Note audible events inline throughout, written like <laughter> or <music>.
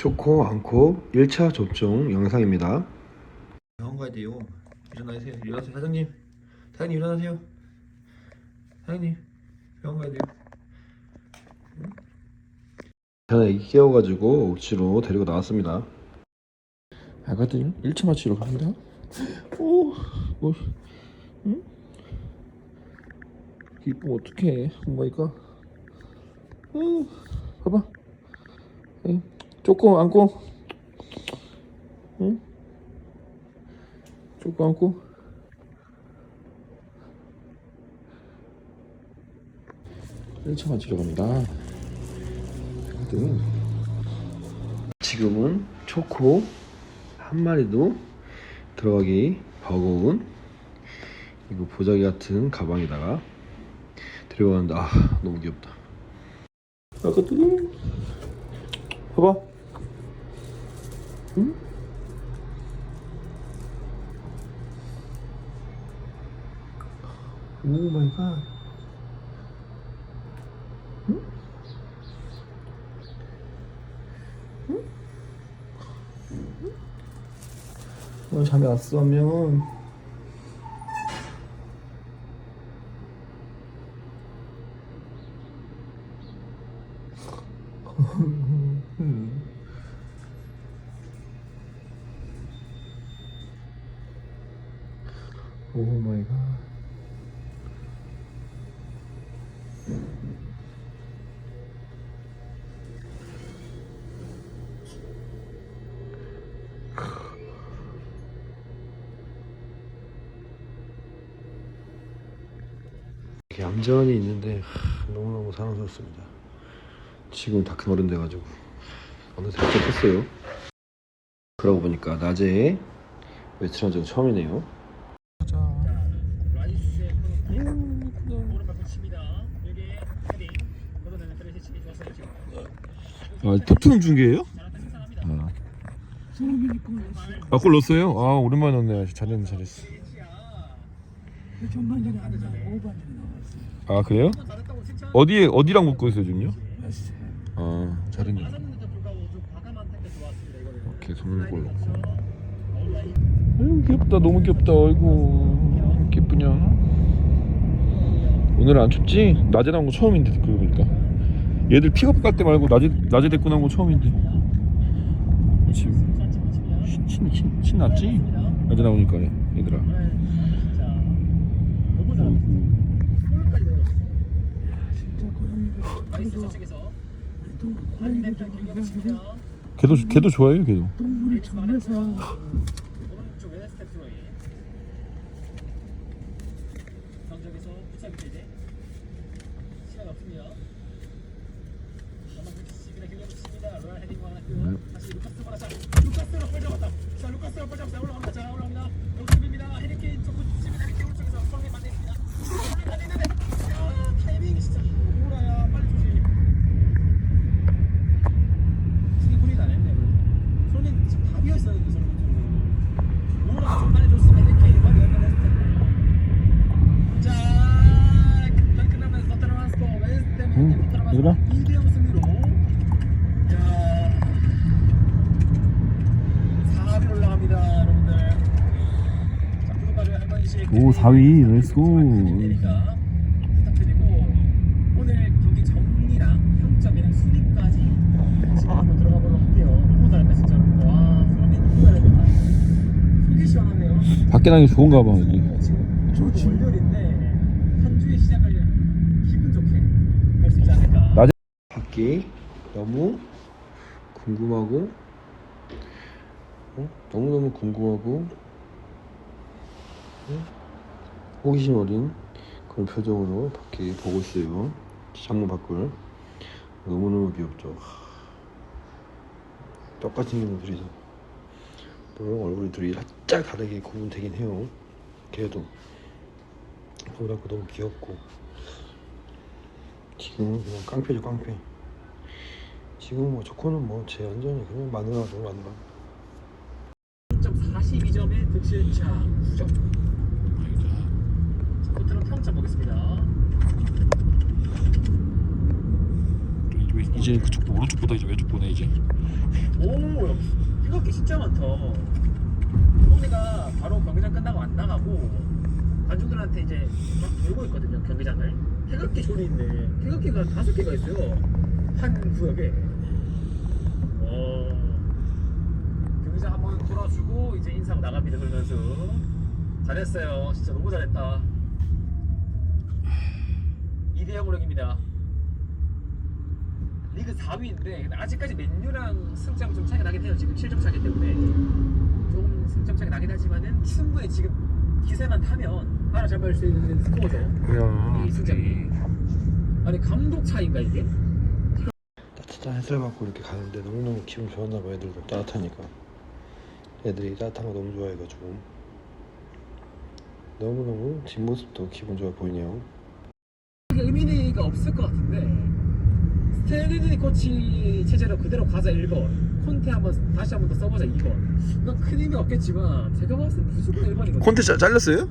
초코 앙코 1차 접종 영상입니다. 병원 가야 돼요. 일어나세요. 일어나세요. 사장님. 사장님 일어나세요. 사장님 병원 가야 돼요. 저는 애기 깨워가지고 억지로 데리고 나왔습니다. 아가들 1차 맞추러 갑니다. 오, 오, 응? 이쁘면 어떡해. 엄마이가. 어, 봐봐. 응? 쪼꼬 안고. 응? 쪼꼬 안고. 일차 맞추러 갑니다. 지금은 초코 한 마리도 들어가기 버거운 이거 보자기 같은 가방에다가 들고 가는데 아 너무 귀엽다 아까 또 봐봐 응? 오 마이 갓 응? 너 잠이 왔으면 오 <laughs> 마이 갓 얌전히 있는데 하, 너무너무 사랑스럽습니다 지금 다 큰 어른 돼가지고 어느새 합격했어요 그러고 보니까 낮에 외출한 적 처음이네요. 아 토트넘 중계예요? 아, 골 넣었어요? 아, 오랜만에 넣네. 잘했네, 잘했어. 전반전에 오반전에 나왔어요. 아, 그래요? 어디에, 어디랑 붙고 있어요, 지금요? 아, 좋았습니다 이거는. 오케이, 선물골 넣고. 아유, 귀엽다, 너무 귀엽다. 아이고, 기쁘냐. 오늘 안 춥지? 낮에 나온 거 처음인데, 그러고 보니까. 얘들 픽업 갈 때 말고 낮에, 낮에 데리고 나온 거 처음인데. 지금 신났지? 낮에 나오니까, 얘들아. 진짜 너무 잘했어. 골까지 넣었어. 진짜 좋아. 좋아. 걔도, 걔도 좋아해요, 걔도. 동물이 정해서 오 <laughs> 4위 렛츠고 밖에 나기 좋은가 봐 여기 좋지 낮에 밖에 너무 궁금하고 어? 너무너무 궁금하고 응? 호기심 어린 그런 표정으로 밖에 보고 있어요. 창문 밖을. 너무너무 귀엽죠. 하. 똑같이 생긴 둘이서 물론 얼굴이 둘이 살짝 다르게 구분되긴 해요. 걔도 그보다 그 너무 귀엽고. 지금은 그냥 깡패죠 깡패. 지금 뭐 조커는 뭐 제 완전히 그냥 마누라죠 마누라 42점에 득실차 9점. 평점 보겠습니다. 이제 그쪽 오른쪽보다 이제 왼쪽 보네 이제 오 태극기 진짜 많다. 동리가 바로 경기장 끝나고 안 나가고 관중들한테 이제 막 돌고 있거든요 경기장을. 태극기 조리 있네. 태극기가 다섯 개가 있어요. 한 구역에. 와. 경기장 한번 돌아주고 이제 인사하고 나갑니다 그러면서 잘했어요. 진짜 너무 잘했다. 2대 0으로 이깁니다. 리그 4위인데 아직까지 맨유랑 승점 좀 차이가 나긴 해요. 지금 7점 차기 때문에 조금 승점 차이가 나긴 하지만은 충분히 지금 기세만 타면 따라잡을 수 있는 스코어죠. 이 승점이. 아니 감독 차인가 이게? 따뜻한 햇살 받고 이렇게 가는데 너무너무 기분 좋았나 봐 애들도 따뜻하니까 애들이 따뜻한 거 너무 좋아해가지고 너무너무 뒷모습도 기분 좋아 보이네요 의미가 없을 것 같은데. 스탠리니 코치 체제로 그대로 가자 1번. 콘테 한번 다시 한번 더 써보자 2번. 이건 큰 의미 없겠지만 제가 봤을 때 무조건 1번이거든요 콘테 자, 잘렸어요?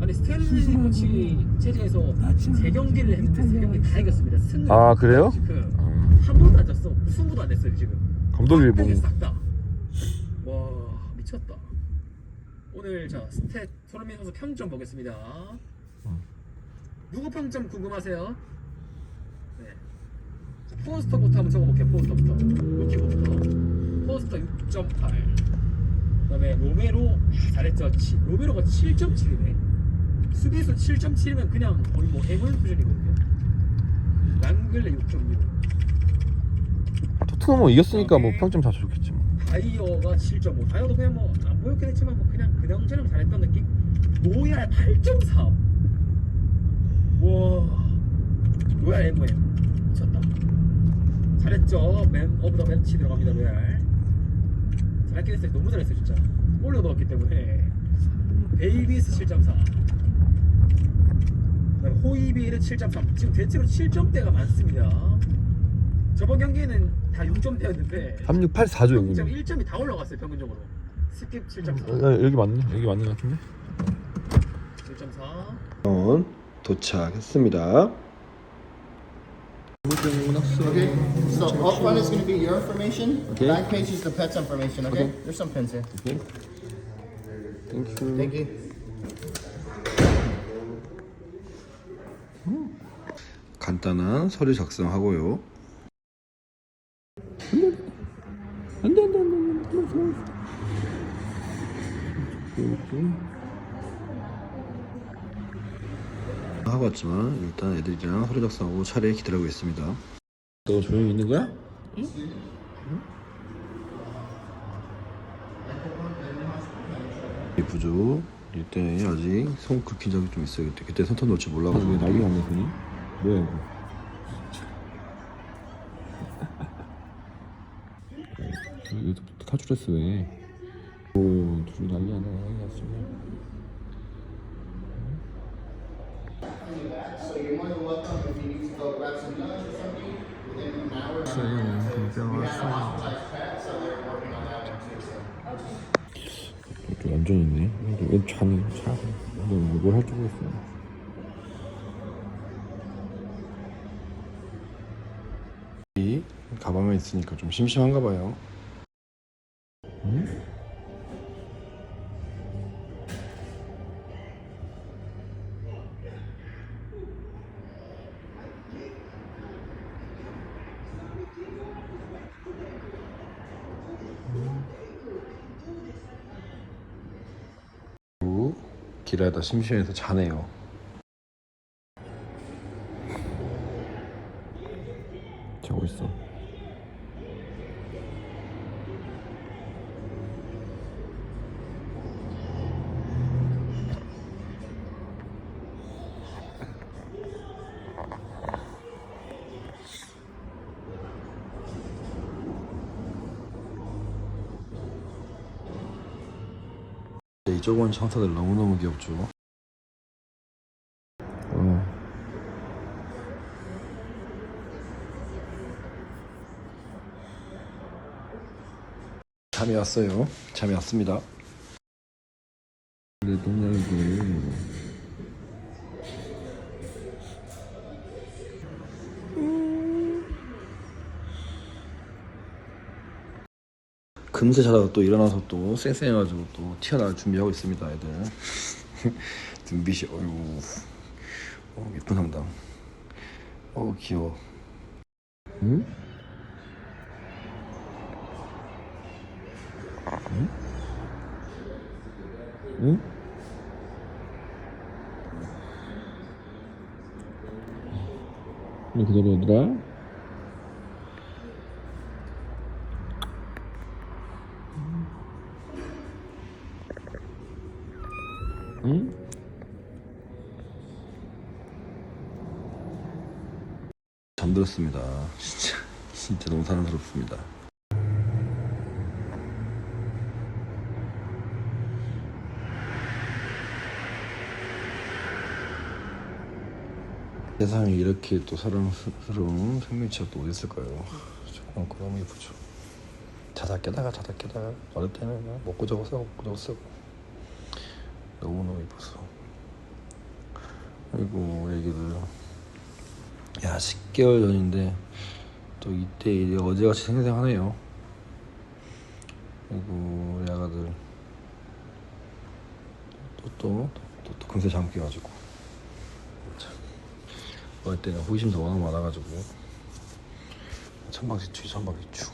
아니 스탠리니 코치 <laughs> 체제에서 세 경기를 했는데 세 경기 다 이겼습니다. 승을 아, 그래요? 지금 한 번도 안 졌어. 승부도 안 냈어요 지금. 감독이 뭐. 싹다. 와 미쳤다. 오늘 자 스탯 손흥민 선수 평점 보겠습니다 누구 평점 궁금하세요? 네. 포스터부터 한번 적어볼게요. 포스터부터. 루키부터. 포스터 6.8. 그 다음에 로메로 아, 잘했죠. 7. 로메로가 7.7이네. 수비수 7.7이면 그냥 거의 뭐 M1 수준이거든요. 랑글레 6.6. 토트넘은 이겼으니까 뭐 평점 자주 좋겠지 뭐. 다이어가 7.5. 다이어도 그냥 뭐 안 보였긴 했지만 뭐 그냥 그냥 처럼 잘했던 느낌. 노야 8.4. 우와. 로얄 m 5 m 미쳤다. 잘했죠? 맨 오브 더 벤치 들어갑니다 로얄 잘했긴 했어요. 너무 잘했어요 진짜. 골로 넣었기 때문에. 베이비스 7.4 호이비르 7.3 지금 대체로 7점대가 많습니다. 저번 경기는 다 6점대였는데 3684죠 여기 지금 1점이 다 올라갔어요 평균적으로. 스킵 7.4 아, 여기 맞네. 여기 맞는 것 같은데? 7.4 도착했습니다 Okay, so up front is going to be your information. Okay. Back page is the pet's information. Okay, Okay. there's some pins here. 땡큐 Thank you. 간단한 서류 작성하고요 안돼 안돼 안돼 안돼 하 고 왔지만 일단 애들이랑 서류 작성하고 차례에 기다리고 있습니다. 너 조용히 있는 거야? 이 부조 이때 아직 손 긁힌 적이 좀 있어요. 그때 그때 손톱 놓지 몰라가지고. 왜 난리가 났네 손이. 뭐야 이거? <laughs> 이거 탈출했어 왜? 오 둘이 난리야 난리야 지금 So you're more than welcome if you need to go grab some lunch or something within an hour. We got a hospitalized pet, so they're working on that one too. So. 또 얌전히 있네 왜 자니 자 뭘할 줄 모르겠어 이 가방에 있으니까 좀 심심한가 봐요 길에다 심심해서 자네요. 자고 있어. 네, 이쪽은 청사들 너무너무 귀엽죠. 어. 잠이 왔어요. 잠이 왔습니다. 근데 동양이 금세 자다가 또 일어나서 또 쌩쌩해가지고 또 튀어나갈 준비하고 있습니다 애들 <laughs> 눈빛이 어휴 어, 예쁜 상당 어 귀여워 응? 응? 응? 응 기다려 얘들아 응? 잠들었습니다. 진짜 진짜 너무 사랑스럽습니다. 세상에 이렇게 또 사랑스러운 생명체가 또 어디 있을까요? 정말 너무 예쁘죠. 자다 깨다가 자다 깨다가 어릴 때는 그냥 먹고 저거 쓰고 먹고 저거 쓰고 너무너무 예뻐서 아이고 애기들 야 10개월 전인데 또 이때 이제 어제같이 생생하네요 아이고 우리 아가들 또또 또, 또 금세 잠 깨가지고 참 어릴 때는 호기심도 워낙 많아가지고 천방지축이 천방지축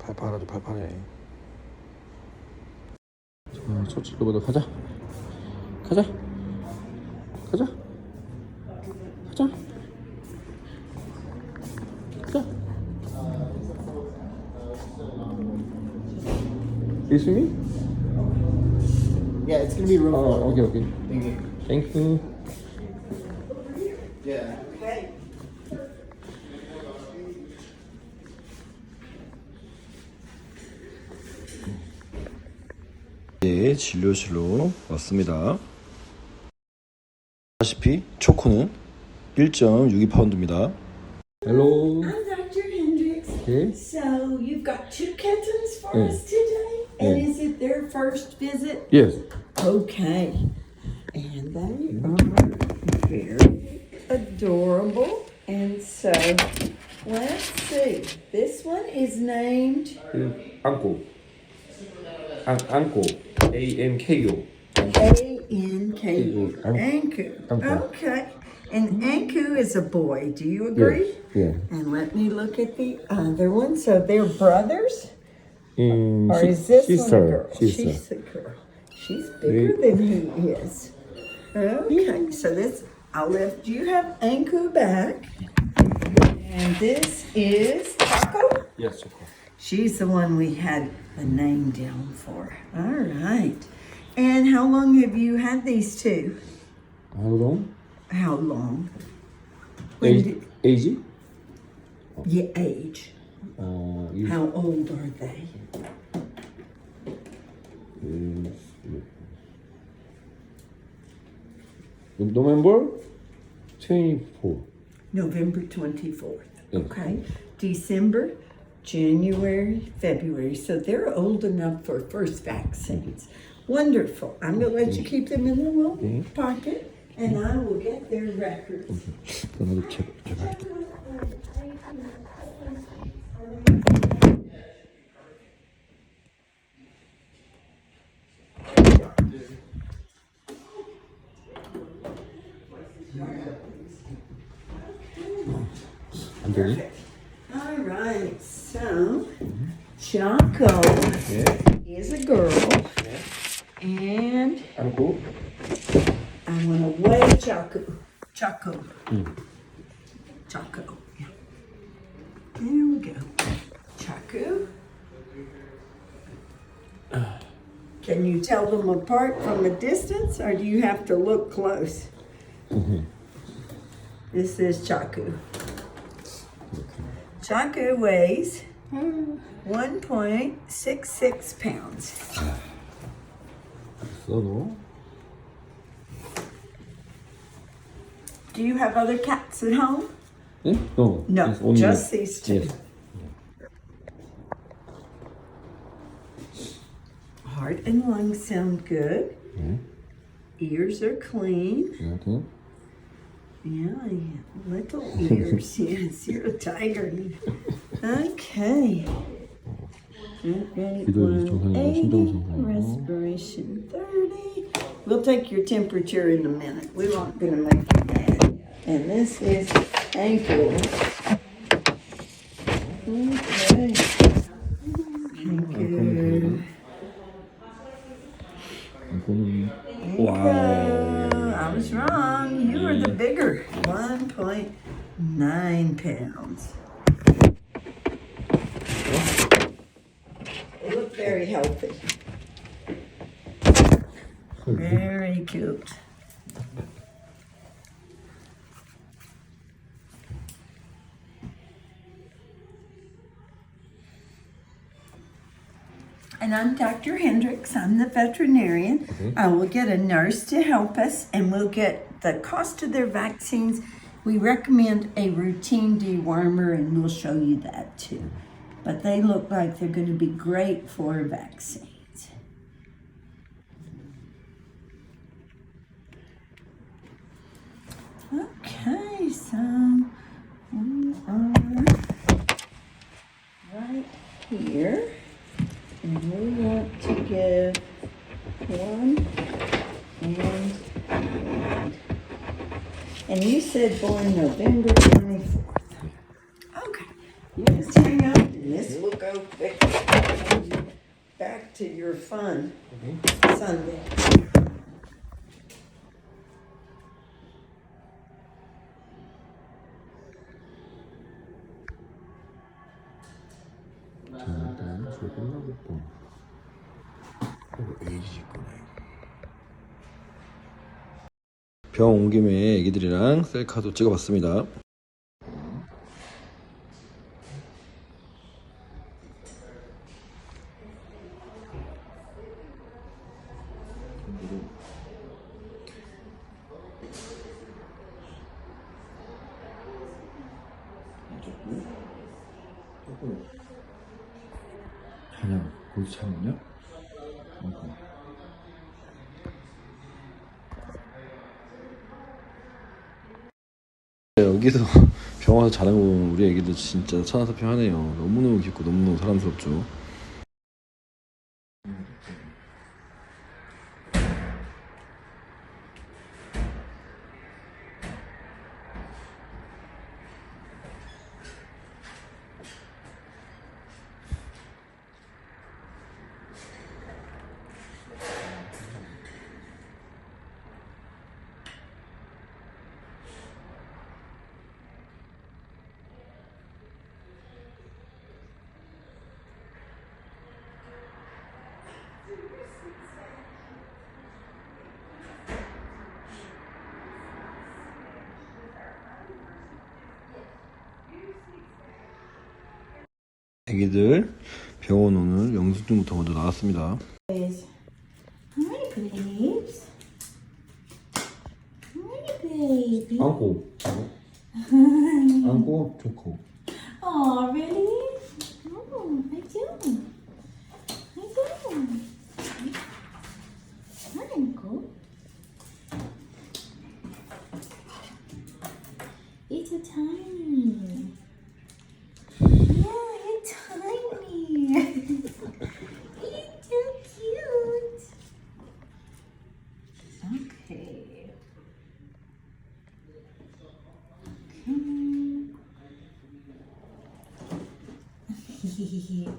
팔팔하죠 팔팔해 자, 저쪽으로 가자. 가자. 가자. 가자. Me? Yeah, it's gonna be real. Oh, okay, okay. Thank you. Thank you. Yeah. 네, 진료실로 왔습니다. 아시피 초코는 1.62파운드입니다. 헬로. I'm Dr. Hendricks. Okay. So you've got two kittens for Mm. us today, And is it their first visit? Yes. Okay. And they are very adorable. And so, let's see. This one is named Uncle. Un- uncle. A N K U. A N K U. Anku. Okay. And Anku is a boy. Do you agree? Yeah. And let me look at the other one. So they're brothers. Um, Or is this one a girl? She's the girl. She's bigger than he is. Okay, so this, I'll lift, you have Anku back. And this is Taco. Yes, 초코. She's the one we had the name down for. All right. And how long have you had these two? How long? How long? When Age? did, Age? yeah, age. Uh, you, How old are they? November 24th. November 24th. Yes. Okay. December, January, February. So they're old enough for first vaccines. Wonderful. I'm going to let you keep them in the little pocket and I will get their records. Okay. All right, so Choco is a girl. And Uncle. I went away, Chaco. Chaco. Chaco. Yeah. There we go. Chaco. Can you tell them apart from a distance or do you have to look close? This is Chaku. Chaku weighs 1.66 pounds. 써도. Do you have other cats at home? 네? No. No, it's only- just these two. Yes. Heart and lungs sound good. Ears are clean. Okay. Yeah, Yeah, little <laughs> ears. yes, you're a tiger. Okay. Okay, respiration 30. We'll take your temperature in a minute. We aren't going to make you mad. And this is ankles. Okay. Pounds. They look very healthy. Very cute. And I'm Dr. Hendricks. I'm the veterinarian. Mm-hmm. I will get a nurse to help us and we'll get the cost of their vaccines. We recommend a routine dewormer and we'll show you that too. But they look like they're going to be great for vaccines. Okay, so we are right here. And you said born November twenty-fourth. Okay, you just hang on and this will go quick. Back to your fun Sunday. 일단 저 끝나고 또에이지 있구나 병 온 김에 애기들이랑 셀카도 찍어봤습니다 찬양 거기서 찬양이냐? 여기서 보면 우리 애기들 진짜 천하사평하네요. 너무너무 귀엽고 너무너무 사랑스럽죠 애기들 병원 오늘 영수증부터 먼저 나왔습니다 Hi, babes. Hi, baby. 안고 <laughs> 안고 좋고 Oh, really?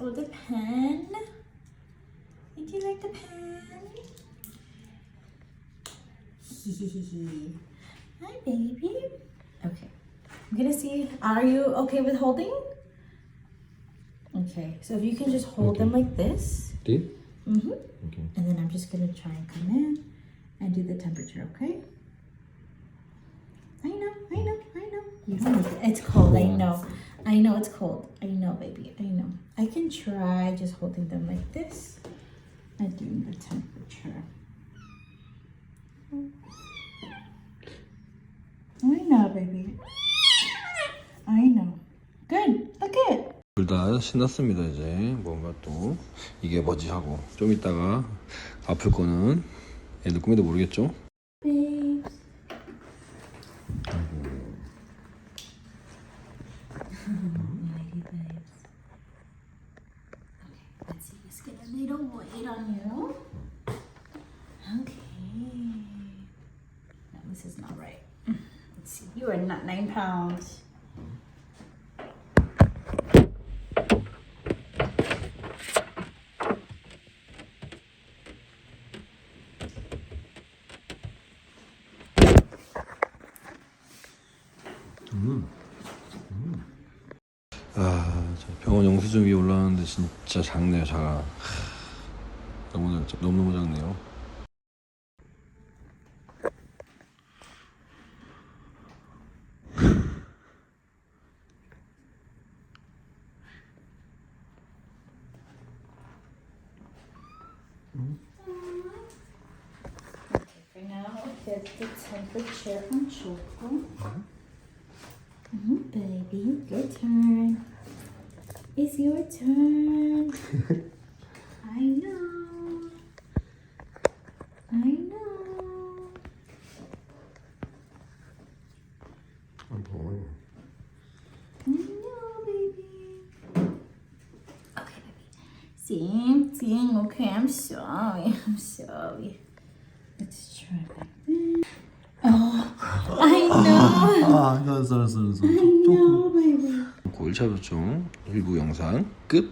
Oh, the pen. Did you like the pen? <laughs> Hi, baby. Okay. I'm gonna see, are you okay with holding? Okay, so if you can just hold okay. them like this. Do you? Mm-hmm. Okay. And then I'm just gonna try and come in and do the temperature, okay? I know, I know, I know. You don't. It's cold, I know. I know it's cold. I know, baby. I know. I can try just holding them like this and doing the temperature. I know, baby. I know. Good. Look it. 둘다 신났습니다 이제 뭔가 또 이게 뭐지 하고 좀 이따가 아플 거는 애들 꿈에도 모르겠죠 Babes. Lady babes. Okay, Get a little weight on you. Okay. No, this is not right. Let's see. Nine pounds. 아, 저 병원 영수증 위에 올라왔는데 진짜 너무 너무 작네요. Okay, for now, get the temperature on Choco. Mhm, baby, your turn. It's your turn. I know. I know. I know, baby. Okay, baby. Same thing. Okay, I'm sorry. I'm sorry. Let's try like this. Oh, I know. 아, 알았어, 알았어, 알았어. Baby. 1차 조정 일부 영상 끝.